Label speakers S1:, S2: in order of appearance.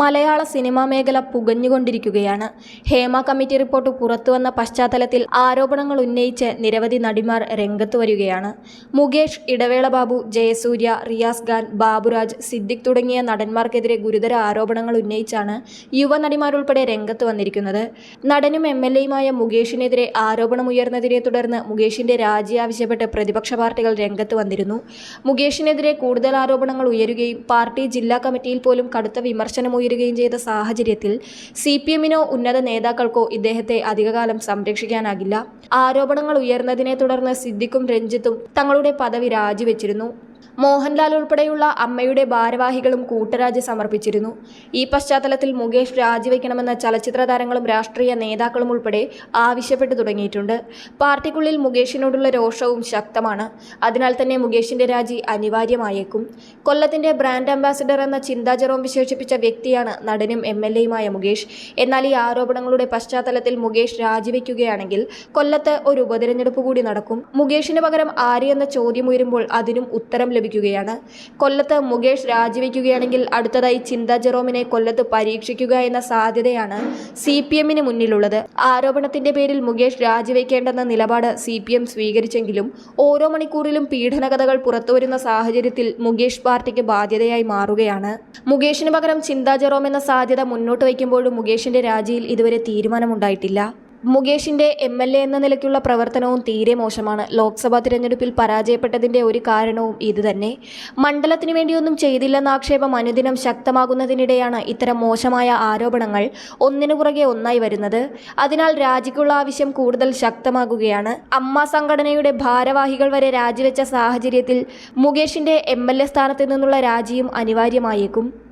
S1: മലയാള cinema മേഖല പുകഞ്ഞുകൊണ്ടിരിക്കുകയാണ്. Hema committee report പുറത്തുവന്ന പശ്ചാത്തലത്തിൽ ആരോപണങ്ങൾ ഉന്നയിച്ച് നിരവധി നടിമാർ രംഗത്ത് വരികയാണ്. മുകേഷ് ഇടവേള ബാബു ജയസൂര്യ റിയാസ് ഖാൻ ബാബുരാജ് സിദ്ദിഖ് തുടങ്ങിയ നടന്മാർക്കെതിരെ ഗുരുതര ആരോപണങ്ങൾ ഉന്നയിച്ചാണ് യുവ നടിമാരുൾപ്പെടെ രംഗത്ത് വന്നിരിക്കുന്നത്. നടനും എം എൽ എയുമായ മുകേഷിനെതിരെ ആരോപണമുയർന്നതിനെ തുടർന്ന് മുകേഷിന്റെ രാജി ആവശ്യപ്പെട്ട് പ്രതിപക്ഷ പാർട്ടികൾ രംഗത്ത് വന്നിരുന്നു. മുകേഷിനെതിരെ കൂടുതൽ ആരോപണങ്ങൾ ഉയരുകയും പാർട്ടി ജില്ലാ കമ്മിറ്റിയിൽ പോലും കടുത്ത വിമർശനം ഉയരുകയും ചെയ്ത സാഹചര്യത്തിൽ സി പി എമ്മിനോ ഉന്നത നേതാക്കൾക്കോ ഇദ്ദേഹത്തെ അധികകാലം സംരക്ഷിക്കാനാകില്ല. ആരോപണങ്ങൾ ഉയർന്നതിനെ തുടർന്ന് സിദ്ദിഖും രഞ്ജിത്തും തങ്ങളുടെ പദവി രാജിവെച്ചിരുന്നു. മോഹൻലാൽ ഉൾപ്പെടെയുള്ള അമ്മയുടെ ഭാരവാഹികളും കൂട്ടരാജി സമർപ്പിച്ചിരുന്നു. ഈ പശ്ചാത്തലത്തിൽ മുകേഷ് രാജിവെക്കണമെന്ന് ചലച്ചിത്ര താരങ്ങളും രാഷ്ട്രീയ നേതാക്കളും ഉൾപ്പെടെ ആവശ്യപ്പെട്ടു തുടങ്ങിയിട്ടുണ്ട്. പാർട്ടിക്കുള്ളിൽ മുകേഷിനോടുള്ള രോഷവും ശക്തമാണ്. അതിനാൽ തന്നെ മുകേഷിന്റെ രാജി അനിവാര്യമായേക്കും. കൊല്ലത്തിന്റെ ബ്രാൻഡ് അംബാസിഡർ എന്ന ചിന്താ ജെറോം വിശേഷിപ്പിച്ച വ്യക്തിയാണ് നടനും എം എൽ എയുമായ മുകേഷ്. എന്നാൽ ഈ ആരോപണങ്ങളുടെ പശ്ചാത്തലത്തിൽ മുകേഷ് രാജിവെക്കുകയാണെങ്കിൽ കൊല്ലത്ത് ഒരു ഉപതെരഞ്ഞെടുപ്പ് കൂടി നടക്കും. മുകേഷിന് പകരം ആര് എന്ന ചോദ്യം ഉയരുമ്പോൾ അതിനും ഉത്തരം ലഭിക്കുകയാണ്. കൊല്ലത്ത് മുകേഷ് രാജിവെക്കുകയാണെങ്കിൽ അടുത്തതായി ചിന്ത ജെറോമിനെ കൊല്ലത്ത് പരീക്ഷിക്കുക എന്ന സാധ്യതയാണ് സി പി എമ്മിന് മുന്നിലുള്ളത്. ആരോപണത്തിന്റെ പേരിൽ മുകേഷ് രാജിവെക്കേണ്ടെന്ന നിലപാട് സി പി എം സ്വീകരിച്ചെങ്കിലും ഓരോ മണിക്കൂറിലും പീഡനകഥകൾ പുറത്തുവരുന്ന സാഹചര്യത്തിൽ മുകേഷ് പാർട്ടിക്ക് ബാധ്യതയായി മാറുകയാണ്. മുകേഷിന് പകരം ചിന്താ ജെറോം എന്ന സാധ്യത മുന്നോട്ട് വയ്ക്കുമ്പോഴും മുകേഷിന്റെ രാജിയിൽ ഇതുവരെ തീരുമാനമുണ്ടായിട്ടില്ല. മുകേഷിന്റെ എം എൽ എ എന്ന നിലയ്ക്കുള്ള പ്രവർത്തനവും തീരെ മോശമാണ്. ലോക്സഭാ തിരഞ്ഞെടുപ്പിൽ പരാജയപ്പെട്ടതിന്റെ ഒരു കാരണവും ഇതുതന്നെ മണ്ഡലത്തിനു വേണ്ടിയൊന്നും ചെയ്തില്ലെന്ന ആക്ഷേപം അനുദിനം ശക്തമാകുന്നതിനിടെയാണ് ഇത്തരം മോശമായ ആരോപണങ്ങൾ ഒന്നിനു പുറകെ ഒന്നായി വരുന്നത്. അതിനാൽ രാജിക്കുള്ള ആവശ്യം കൂടുതൽ ശക്തമാകുകയാണ്. അമ്മ സംഘടനയുടെ ഭാരവാഹികൾ വരെ രാജിവെച്ച സാഹചര്യത്തിൽ മുകേഷിന്റെ എം എൽ എ സ്ഥാനത്ത് നിന്നുള്ള രാജിയും അനിവാര്യമായേക്കും.